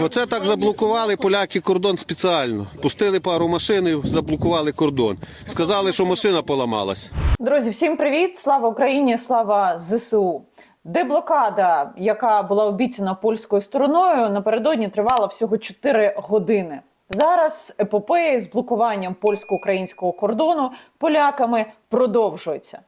Оце так заблокували поляки кордон спеціально. Пустили пару машин і заблокували кордон. Сказали, що машина поламалась. Друзі, всім привіт! Слава Україні! Слава ЗСУ! Деблокада, яка була обіцяна польською стороною, напередодні тривала всього 4 години. Зараз епопея з блокуванням польсько-українського кордону поляками продовжується.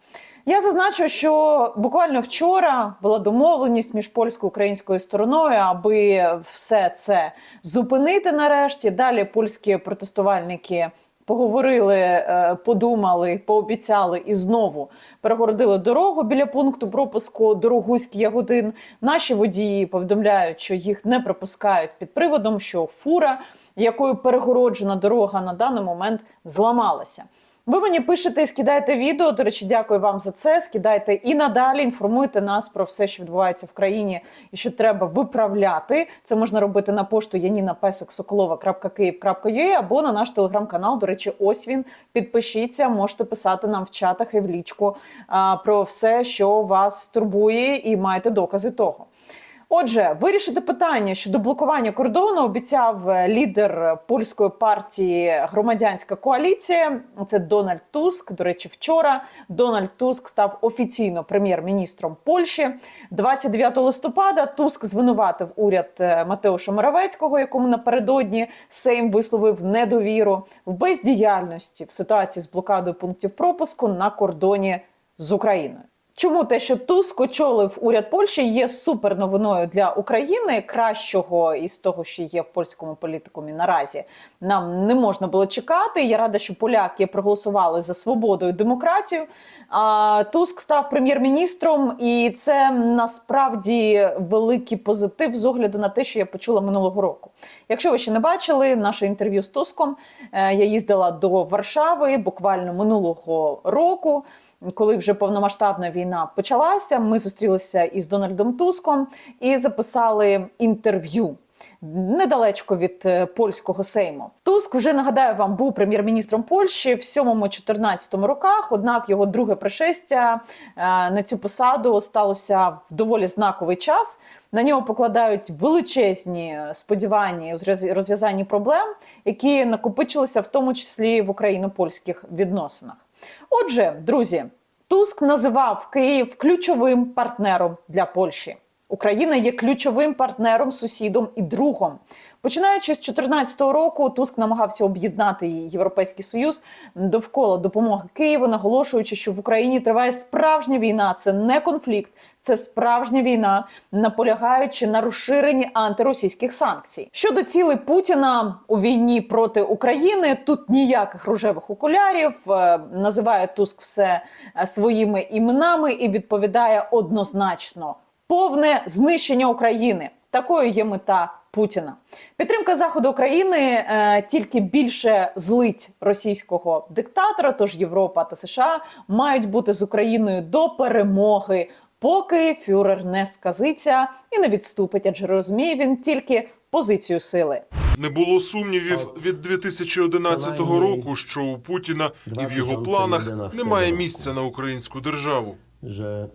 Я зазначу, що буквально вчора була домовленість між польсько-українською стороною, аби все це зупинити нарешті. Далі польські протестувальники поговорили, е, подумали, пообіцяли і знову перегородили дорогу біля пункту пропуску Дорогуський Ягодин. Наші водії повідомляють, що їх не пропускають під приводом, що фура, якою перегороджена дорога на даний момент зламалася. Ви мені пишете і скидаєте відео. До речі, дякую вам за це. Скидайте і надалі інформуйте нас про все, що відбувається в країні, і що треба виправляти. Це можна робити на пошту janina.pesek.sokolova.kyiv.ua або на наш телеграм-канал. До речі, ось він. Підпишіться, можете писати нам в чатах і в лічку а, про все, що вас турбує, і маєте докази того. Отже, вирішити питання щодо блокування кордону обіцяв е, лідер польської партії Громадянська коаліція. Це Дональд Туск. До речі, вчора Дональд Туск став офіційно прем'єр-міністром Польщі. 29 листопада Туск звинуватив уряд е, Матеуша Моравецького, якому напередодні Сейм висловив недовіру в бездіяльності в ситуації з блокадою пунктів пропуску на кордоні з Україною. Чому те, що Туск очолив уряд Польщі, є супер новиною для України, кращого із того, що є в польському політикумі наразі, нам не можна було чекати. Я рада, що поляки проголосували за свободу і демократію. А Туск став прем'єр-міністром, і це насправді великий позитив з огляду на те, що я почула минулого року. Якщо ви ще не бачили наше інтерв'ю з Туском, е, я їздила до Варшави буквально минулого року коли вже повномасштабна війна почалася, ми зустрілися із Дональдом Туском і записали інтерв'ю. Недалечко від е, польського сейму Туск вже нагадаю вам був прем'єр-міністром Польщі в 7-14 роках. Однак його друге пришестя е, на цю посаду сталося в доволі знаковий час. На нього покладають величезні сподівання у зв'яз- розв'язанні проблем, які накопичилися в тому числі в україно-польських відносинах. Отже, друзі, Туск називав Київ ключовим партнером для Польщі. Україна є ключовим партнером, сусідом і другом. Починаючи з 2014 року, Туск намагався об'єднати Європейський Союз довкола допомоги Києву, наголошуючи, що в Україні триває справжня війна. Це не конфлікт, це справжня війна, наполягаючи на розширенні антиросійських санкцій. Щодо цілей Путіна у війні проти України, тут ніяких рожевих окулярів Е, називає Туск все е, своїми іменами і відповідає однозначно повне знищення України. Такою є мета Путіна. Підтримка заходу України е, тільки більше злить російського диктатора. Тож Європа та США мають бути з Україною до перемоги, поки фюрер не сказиться і не відступить, адже розуміє він тільки позицію сили. Не було сумнівів від 2011 року, що у Путіна і в його планах немає місця на українську державу. że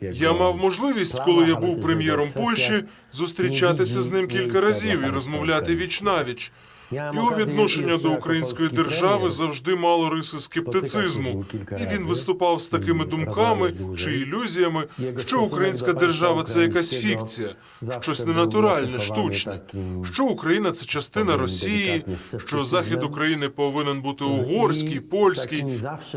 Я мав можливість, коли я був прем'єром Польщі, зустрічатися з ним кілька разів і розмовляти віч навіч. Його відношення до української держави завжди мало риси скептицизму, і він виступав з такими думками чи ілюзіями, що українська держава це якась фікція, щось ненатуральне, штучне. Що Україна це частина Росії, що захід України повинен бути угорський, польський.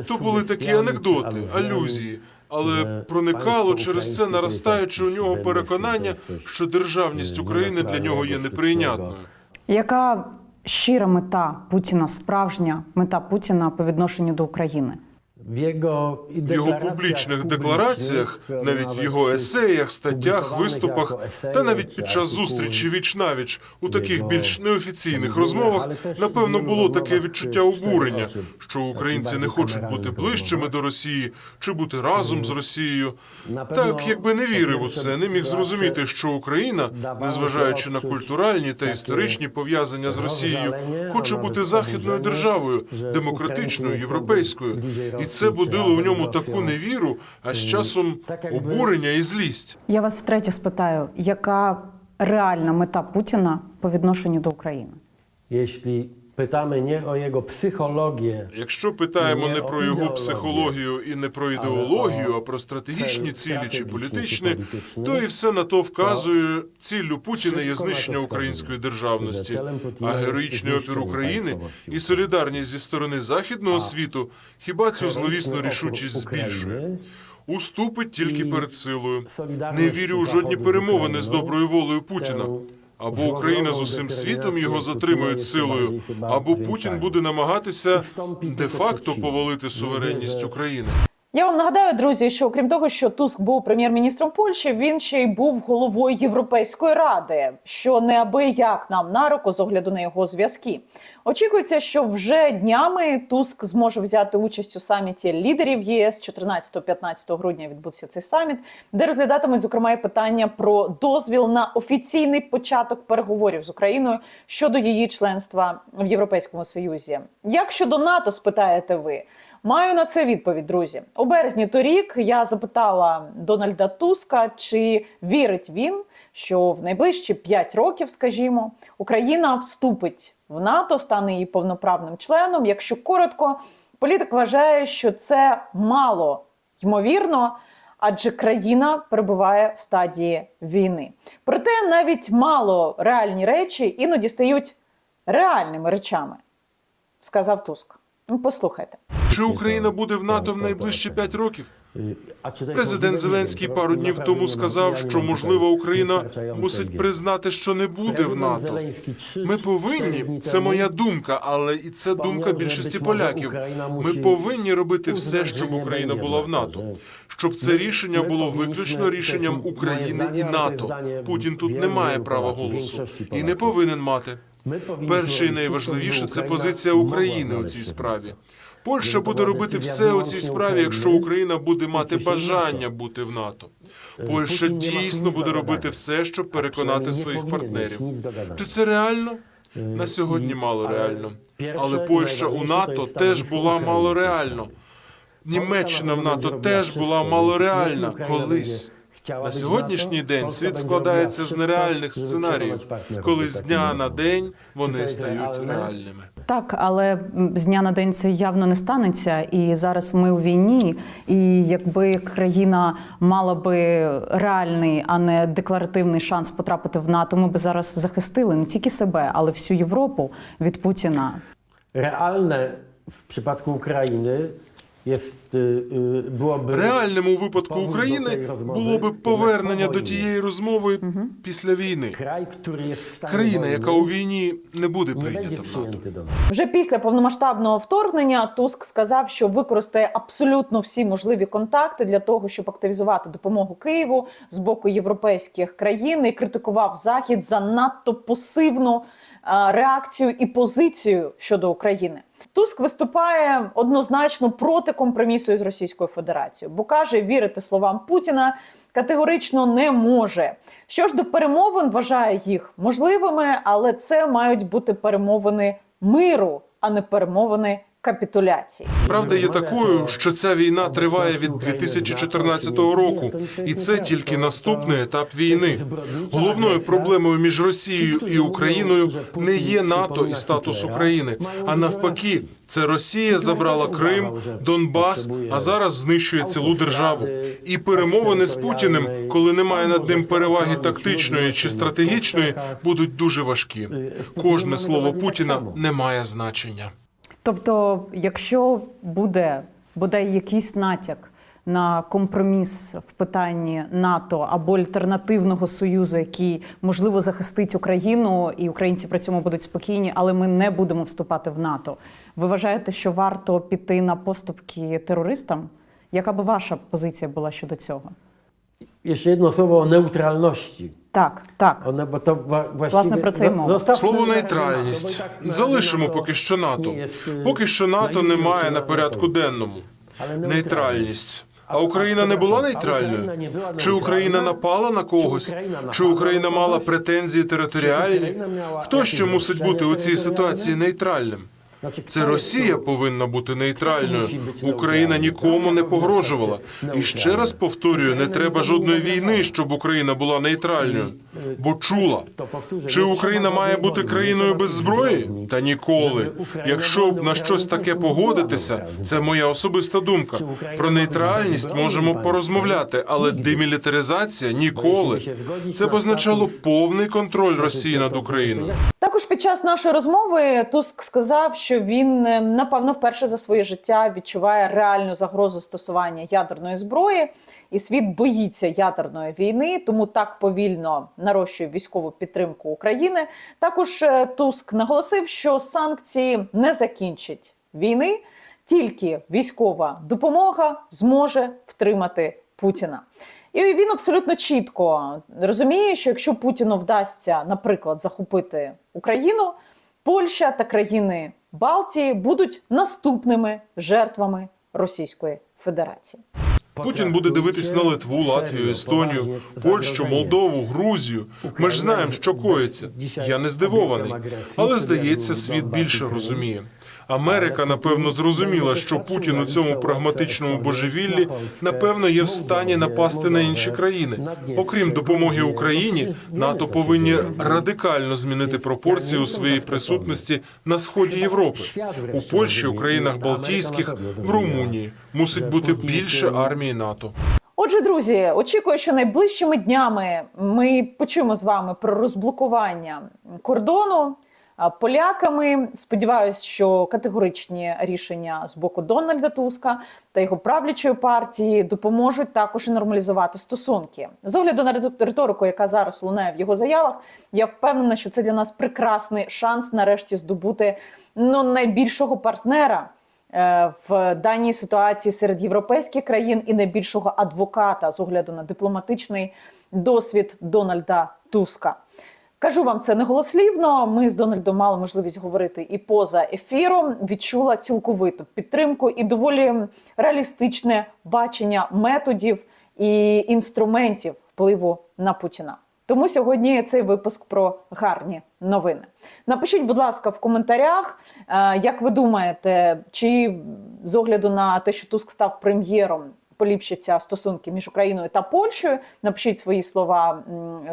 То були такі анекдоти, алюзії. Але проникало через це наростаючи у нього переконання, що державність України для нього є неприйнятною. Яка щира мета Путіна, справжня мета Путіна по відношенню до України? Jego, i В його публічних деклараціях, навіть в його есеях, статтях, виступах та навіть під час зустрічі віч навіч у таких більш неофіційних розмовах, напевно, було таке відчуття обурення, що українці не хочуть бути ближчими до Росії чи бути разом з Росією. Так, якби не вірив у це, не міг зрозуміти, що Україна, незважаючи на культуральні та історичні пов'язання з Росією, хоче бути західною державою, демократичною, європейською. І це будило в ньому таку невіру, а з часом обурення і злість. Я вас втретє спитаю, яка реальна мета Путіна по відношенню до України? Jeśli pytamy nie o jego psychologię, Якщо питаємо не про його психологію і не про ідеологію, а про стратегічні цілі чи політичні, то і все на то вказує ціллю Путіна є знищення української державності, а героїчний опір України і солідарність зі сторони західного світу хіба цю зловісну рішучість збільшує. Уступить тільки перед силою. Не вірю у жодні перемовини з доброю волею Путіна. Або Україна з усім світом його затримують силою, або Путін буде намагатися де-факто повалити суверенність України. Я вам нагадаю, друзі, що окрім того, що Туск був прем'єр-міністром Польщі, він ще й був головою Європейської ради, що неабияк нам на руку з огляду на його зв'язки. Очікується, що вже днями Туск зможе взяти участь у саміті лідерів ЄС 14-15 грудня. Відбудеться цей саміт, де розглядатимуть зокрема і питання про дозвіл на офіційний початок переговорів з Україною щодо її членства в Європейському Союзі. Як щодо НАТО, спитаєте ви? Маю на це відповідь, друзі. У березні торік я запитала Дональда Туска, чи вірить він, що в найближчі 5 років, скажімо, Україна вступить в НАТО, стане її повноправним членом. Якщо коротко, політик вважає, що це мало ймовірно, адже країна перебуває в стадії війни. Проте навіть мало реальні речі іноді стають реальними речами, сказав Туск. Послухайте. Чи Україна буде в НАТО в найближчі п'ять років? Президент? Зеленський пару днів тому сказав, що можливо Україна мусить признати, що не буде в НАТО. Ми повинні, це моя думка, але і це думка більшості поляків. Ми повинні робити все, щоб Україна була в НАТО, щоб це рішення було виключно рішенням України і НАТО. Путін тут не має права голосу і не повинен мати. Перше і найважливіше це позиція України у цій справі. Польща буде робити все у цій справі, якщо Україна буде мати бажання бути в НАТО. Е, Польща дійсно буде робити все, щоб переконати своїх партнерів. Чи це реально? Е, На сьогодні мало реально. Але Польща у НАТО теж була мало в реально. Німеччина в НАТО теж була wszystko, малореальна колись. На сьогоднішній день світ складається з нереальних сценаріїв, коли з дня на день вони стають реальними. Так, але з дня на день це явно не станеться. І зараз ми у війні. І якби країна мала би реальний, а не декларативний шанс потрапити в НАТО, ми б зараз захистили не тільки себе, але всю Європу від Путіна. Realne w przypadku Ukrainy jest, y, y, byłoby... Реальним у випадку України було би повернення до тієї розмови після війни. Kraj, który jest w stanie Країна, яка у війні не буде nie będzie прийнята в НАТО. Вже після повномасштабного вторгнення Туск сказав, що використає абсолютно всі можливі контакти для того, щоб активізувати допомогу Києву з боку європейських країн і критикував Захід за надто пасивну е, реакцію і позицію щодо України. Туск виступає однозначно проти компромісу із Російською Федерацією, бо каже, вірити словам Путіна категорично не може. Що ж до перемовин, вважає їх можливими, але це мають бути перемовини миру, а не перемовини капітуляції. Правда є такою, що ця війна триває від 2014 року, і це тільки наступний етап війни. Головною проблемою між Росією і Україною не є НАТО і статус України, а навпаки, це Росія забрала Крим, Донбас, а зараз знищує цілу державу. І перемовини з Путіним, коли немає над ним переваги тактичної чи стратегічної, будуть дуже важкі. Кожне слово Путіна не має значення. Тобто, якщо буде бодай якийсь натяк на компроміс в питанні НАТО або альтернативного союзу, який можливо захистить Україну, і українці при цьому будуть спокійні, але ми не будемо вступати в НАТО. Ви вважаєте, що варто піти на поступки терористам? Яка би ваша позиція була щодо цього? Jeszcze jedno słowo o neutralności. Так, так. Власне, про це й мова. Слово нейтральність залишимо поки що НАТО. Поки що НАТО немає на порядку денному. Нейтральність. А Україна не була нейтральною? Чи Україна напала на когось? Чи Україна мала претензії територіальні? Хто ще мусить бути у цій ситуації нейтральним? Це Росія повинна бути нейтральною. Україна нікому не погрожувала. І ще раз повторюю, не треба жодної війни, щоб Україна була нейтральною. Бо чула. Чи Україна має бути країною без зброї? Та ніколи. Якщо б на щось таке погодитися, це моя особиста думка. Про нейтральність можемо порозмовляти, але демілітаризація ніколи. Це б означало повний контроль Росії над Україною. Також під час нашої розмови Туск сказав, що він е, напевно вперше за своє життя відчуває реальну загрозу стосування ядерної зброї, і світ боїться ядерної війни, тому так повільно нарощує військову підтримку України. Також е, Туск наголосив, що санкції не закінчать війни, тільки військова допомога зможе втримати Путіна. І він абсолютно чітко розуміє, що якщо Путіну вдасться, наприклад, захопити Україну, Польща та країни Балтії будуть наступними жертвами Російської Федерації. Путін буде дивитись на Литву, Латвію, Естонію, Польщу, Молдову, Грузію. Ми ж знаємо, що коїться. Я не здивований, але здається, світ більше розуміє. Америка напевно зрозуміла, що Путін у цьому прагматичному божевіллі напевно є в стані напасти на інші країни. Окрім допомоги Україні, НАТО повинні радикально змінити пропорції у своїй присутності на сході Європи. У Польщі, у країнах Балтійських, в Румунії мусить бути більше армії НАТО. Отже, друзі, очікую, що найближчими днями ми почуємо з вами про розблокування кордону поляками. Сподіваюсь, що категоричні рішення з боку Дональда Туска та його правлячої партії допоможуть також і нормалізувати стосунки. З огляду на риторику, яка зараз лунає в його заявах, я впевнена, що це для нас прекрасний шанс нарешті здобути ну, найбільшого партнера е, в даній ситуації серед європейських країн і найбільшого адвоката з огляду на дипломатичний досвід Дональда Туска. Кажу вам це неголослівно. Ми з Дональдом мали можливість говорити і поза ефіром. Відчула цілковиту підтримку і доволі реалістичне бачення методів і інструментів впливу на Путіна. Тому сьогодні цей випуск про гарні новини. Напишіть, будь ласка, в коментарях, е, як ви думаєте, чи з огляду на те, що Туск став прем'єром, поліпшаться стосунки між Україною та Польщею. Напишіть свої слова,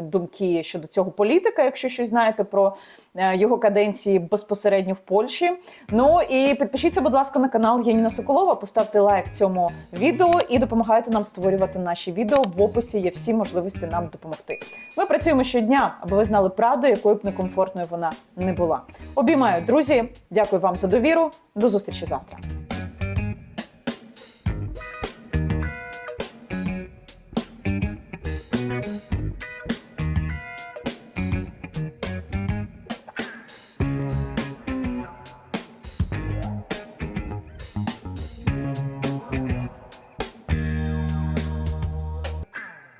думки щодо цього політика, якщо щось знаєте про е, його каденції безпосередньо в Польщі. Ну і підпишіться, будь ласка, на канал Яніна Соколова, поставте лайк цьому відео і допомагайте нам створювати наші відео. В описі є всі можливості нам допомогти. Ми працюємо щодня, аби ви знали правду, якою б некомфортною вона не була. Обіймаю, друзі. Дякую вам за довіру. До зустрічі завтра.